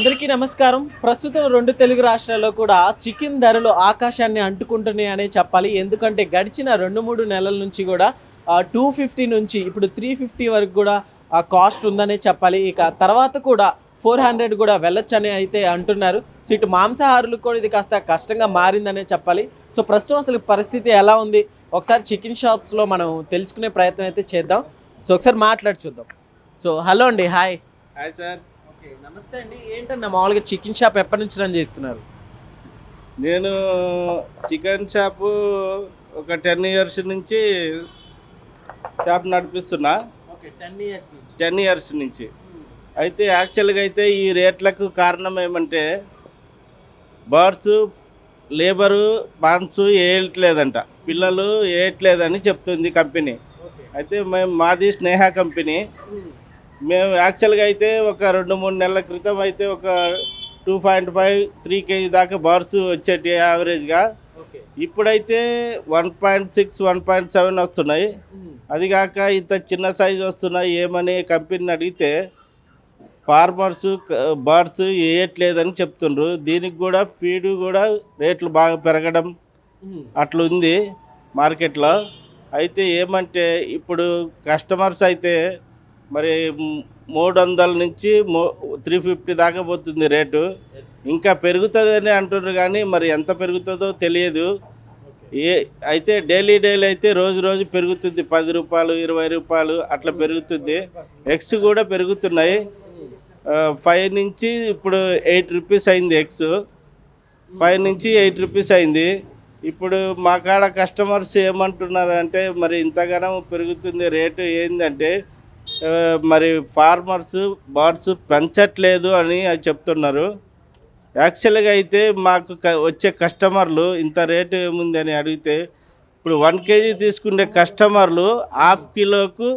అందరికీ నమస్కారం. ప్రస్తుతం రెండు తెలుగు రాష్ట్రాల్లో కూడా చికెన్ ధరలు ఆకాశాన్ని అంటుకుంటున్నాయి అనే చెప్పాలి. ఎందుకంటే గడిచిన రెండు మూడు నెలల నుంచి కూడా టూ ఫిఫ్టీ నుంచి ఇప్పుడు త్రీ ఫిఫ్టీ వరకు కూడా ఆ కాస్ట్ ఉందనే చెప్పాలి. ఇక తర్వాత కూడా ఫోర్ హండ్రెడ్ కూడా వెళ్ళొచ్చని అయితే అంటున్నారు. సో ఇటు మాంసాహారులకు కూడా ఇది కాస్త కష్టంగా మారిందనే చెప్పాలి. సో ప్రస్తుతం అసలు పరిస్థితి ఎలా ఉంది? ఒకసారి చికెన్ షాప్స్లో మనం తెలుసుకునే ప్రయత్నం అయితే చేద్దాం. సో ఒకసారి మాట్లాడి చూద్దాం. సో హలో అండి హాయ్. Hi sir. నమస్తే అండి. ఏంటన్నా మామూలుగా చికెన్ షాప్ ఎప్పటి నుంచి రన్ చేస్తున్నారు? నేను చికెన్ షాపు ఒక టెన్ ఇయర్స్ నుంచి షాప్ నడిపిస్తున్నా. టెన్ ఇయర్స్ నుంచి. టెన్ ఇయర్స్ నుంచి. అయితే యాక్చువల్గా అయితే ఈ రేట్లకు కారణం ఏమంటే బర్డ్స్ లేబరు బాండ్స్ వేయట్లేదంట పిల్లలు వేయట్లేదని చెప్తుంది కంపెనీ. అయితే మేము మాది స్నేహ కంపెనీ. మేము యాక్చువల్గా అయితే ఒక రెండు మూడు నెలల క్రితం అయితే ఒక two point five three KG దాకా బర్డ్స్ వచ్చేటి యావరేజ్గా ఇప్పుడైతే one point six one point seven వస్తున్నాయి. అది కాక ఇంత చిన్న సైజు వస్తున్నాయి ఏమని కంపెనీని అడిగితే ఫార్మర్స్ బర్డ్స్ వేయట్లేదని చెప్తుండ్రు. దీనికి కూడా ఫీడ్ కూడా రేట్లు బాగా పెరగడం అట్లా ఉంది మార్కెట్లో అయితే ఏమంటే ఇప్పుడు కస్టమర్స్ అయితే మరి మూడు వందల నుంచి మో త్రీ ఫిఫ్టీ దాకా పోతుంది రేటు. ఇంకా పెరుగుతుందని అంటున్నారు కానీ మరి ఎంత పెరుగుతుందో తెలియదు. ఏ అయితే డైలీ డైలీ అయితే రోజు రోజు పెరుగుతుంది. పది రూపాయలు ఇరవై రూపాయలు అట్లా పెరుగుతుంది. ఎగ్స్ కూడా పెరుగుతున్నాయి. ఫైవ్ నుంచి ఇప్పుడు ఎయిట్ రూపీస్ అయింది ఎగ్స్ ఫైవ్ నుంచి ఎయిట్ రూపీస్ అయింది. ఇప్పుడు మా కాడ కస్టమర్స్ ఏమంటున్నారు అంటే మరి ఇంతగానో పెరుగుతుంది రేటు ఏంటంటే మరి ఫార్మర్స్ బర్డ్స్ పెంచట్లేదు అని అది చెప్తున్నారు. యాక్చువల్గా అయితే మాకు వచ్చే కస్టమర్లు ఇంత రేటు ఏముంది అని అడిగితే ఇప్పుడు వన్ కేజీ తీసుకునే కస్టమర్లు హాఫ్ కిలోకు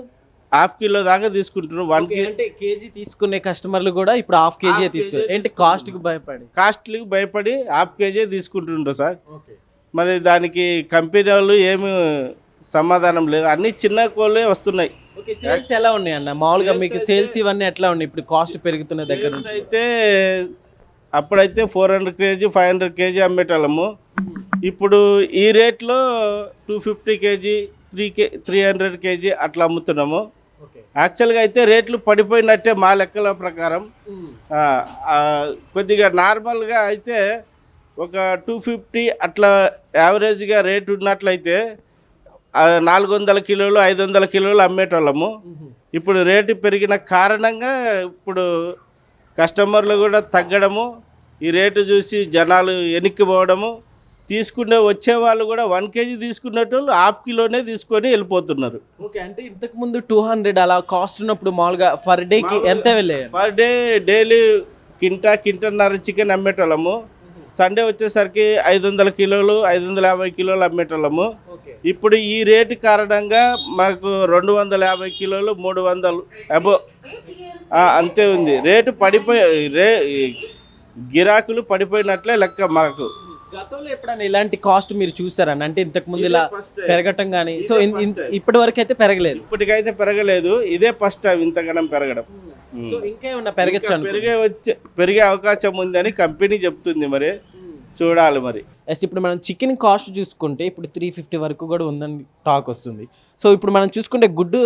హాఫ్ కిలో దాకా తీసుకుంటున్నారు. వన్ అంటే కేజీ తీసుకునే కస్టమర్లు కూడా ఇప్పుడు హాఫ్ కేజీ కేజీ ఏంటి కాస్ట్కి భయపడి? కాస్ట్లీకి భయపడి హాఫ్ కేజీ తీసుకుంటుండ్రు సార్. మరి దానికి కంపెనీ వాళ్ళు ఏమి సమాధానం లేదు. అన్ని చిన్న కోళ్ళే వస్తున్నాయి. ఓకే సేల్స్ ఎలా ఉన్నాయి అన్న? మామూలుగా మీకు సేల్స్ ఇవన్నీ ఎట్లా ఉన్నాయి? ఇప్పుడు కాస్ట్ పెరుగుతున్న దగ్గర నుంచి? అయితే అప్పుడైతే four hundred KG five hundred KG అమ్మేటోళ్ళము. ఇప్పుడు ఈ రేట్లో two fifty KG three K three hundred KG అట్లా అమ్ముతున్నాము. యాక్చువల్గా అయితే రేట్లు పడిపోయినట్టే మా లెక్కల ప్రకారం. ఆ, కొద్దిగా నార్మల్గా అయితే ఒక టూ ఫిఫ్టీ అట్లా యావరేజ్గా రేట్ ఉన్నట్లయితే నాలుగు వందల కిలోలు ఐదు వందల కిలోలు అమ్మేటోళ్ళము. ఇప్పుడు రేటు పెరిగిన కారణంగా ఇప్పుడు కస్టమర్లు కూడా తగ్గడము ఈ రేటు చూసి జనాలు వెనక్కి పోవడము తీసుకునే వచ్చే వాళ్ళు కూడా వన్ కేజీ తీసుకునేటోళ్ళు హాఫ్ కిలోనే తీసుకొని వెళ్ళిపోతున్నారు. ఓకే అంటే ఇంతకు ముందు టూ హండ్రెడ్ అలా కాస్ట్ ఉన్నప్పుడు మామూలుగా పర్ డే కి ఎంత వెళ్ళాయి పర్ డే డైలీ కింటా కింటన్నర చికెన్ అమ్మేటోళ్ళము. సండే వచ్చేసరికి ఐదు వందల కిలోలు ఐదు వందల యాభై కిలోలు అమ్మేటోళ్ళము. ఇప్పుడు ఈ రేటు కారణంగా మాకు రెండు వందల యాభై కిలోలు మూడు వందలు అబో అంతే ఉంది. రేటు పడిపోయి రే గిరాకులు పడిపోయినట్లే లెక్క మాకు. గతంలో ఎప్పుడైనా ఇలాంటి కాస్ట్ మీరు చూసారన్న అంటే ఇంతకు ముందు ఇలా పెరగటం కానీ సో ఇప్పటి వరకు అయితే పెరగలేదు. ఇప్పటికైతే పెరగలేదు. ఇదే ఫస్ట్ టైం ఇంతగానం పెరగడం. సో ఇంకా ఏమన్నా పెరగచ్చు పెరిగే వచ్చే పెరిగే అవకాశం ఉందని కంపెనీ చెప్తుంది మరి. చూడాలి మరి. ఎస్ ఇప్పుడు మనం చికెన్ కాస్ట్ చూసుకుంటే ఇప్పుడు త్రీ ఫిఫ్టీ వరకు కూడా ఉందని టాక్ వస్తుంది. సో ఇప్పుడు మనం చూసుకుంటే గుడ్డు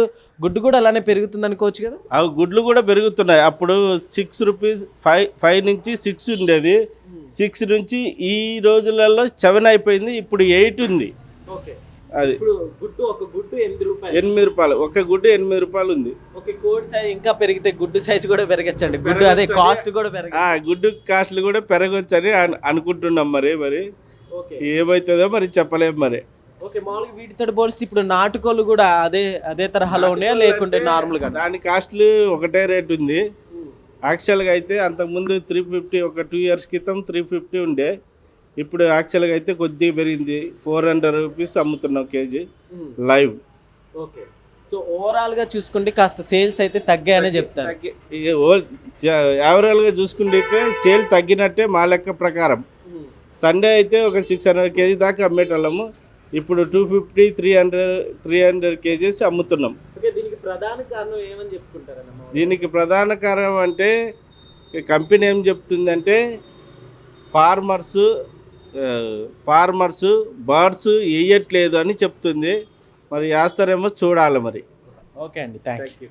గుడ్డు కూడా అలానే పెరుగుతుంది అనుకోవచ్చు కదా? అవి గుడ్లు కూడా పెరుగుతున్నాయి. అప్పుడు సిక్స్ రూపీస్ ఫైవ్ ఫైవ్ నుంచి సిక్స్ ఉండేది. సిక్స్ నుంచి ఈ రోజులలో సెవెన్ అయిపోయింది. ఇప్పుడు ఎయిట్ ఉంది. ఓకే. అది. ఇప్పుడు గుడ్డు ఒక గుడ్డు ఎనిమిది రూపాయలు. ఎనిమిది రూపాయలు. ఒక గుడ్డు ఎనిమిది రూపాయలు ఉంది. ఓకే కోడి సైజ్ ఇంకా పెరిగితే గుడ్డు సైజ్ కూడా పెరగచ్చండి. గుడ్డు అదే. కాస్ట్ కూడా పెరగ ఆ గుడ్డు కాస్ట్లు కూడా పెరగవచ్చని అను- అనుకుంటున్నాం మరి మరి. ఓకే ఏమవుతుందో మరి చెప్పలేం మరి. ఓకే మామూలుగా వీటితో పోలిస్తే ఇప్పుడు నాటుకోళ్ళు కూడా అదే అదే తరహాలో ఉన్నాయా? లేకుంటే నార్మల్గా దాని కాస్ట్లు ఒకటే రేట్ ఉంది. యాక్చువల్గా అయితే అంతకుముందు త్రీ ఫిఫ్టీ ఒక టూ ఇయర్స్ క్రితం త్రీ ఫిఫ్టీ ఉండే. ఇప్పుడు యాక్చువల్గా అయితే కొద్దిగా పెరిగింది. ఫోర్ హండ్రెడ్ రూపీస్ అమ్ముతున్నాం కేజీ. లైవ్ ఓకే సో ఓవరాల్గా చూసుకుంటే కాస్త సేల్స్ అయితే తగ్గాయనే చెప్తారు. యావరేజ్గా చూసుకుంటే సేల్ తగ్గినట్టే మా లెక్క ప్రకారం. సండే అయితే ఒక సిక్స్ హండ్రెడ్ కేజీ దాకా అమ్మేటోళ్ళము. ఇప్పుడు two fifty three hundred three hundred KGs అమ్ముతున్నాం. దీనికి ప్రధాన కారణం అంటే కంపెనీ ఏం చెప్తుందంటే ఫార్మర్స్ ఫార్మర్స్ బర్డ్స్ వేయట్లేదు అని చెప్తుంది. మరి వేస్తారేమో చూడాలి మరి. ఓకే అండి థ్యాంక్ యూ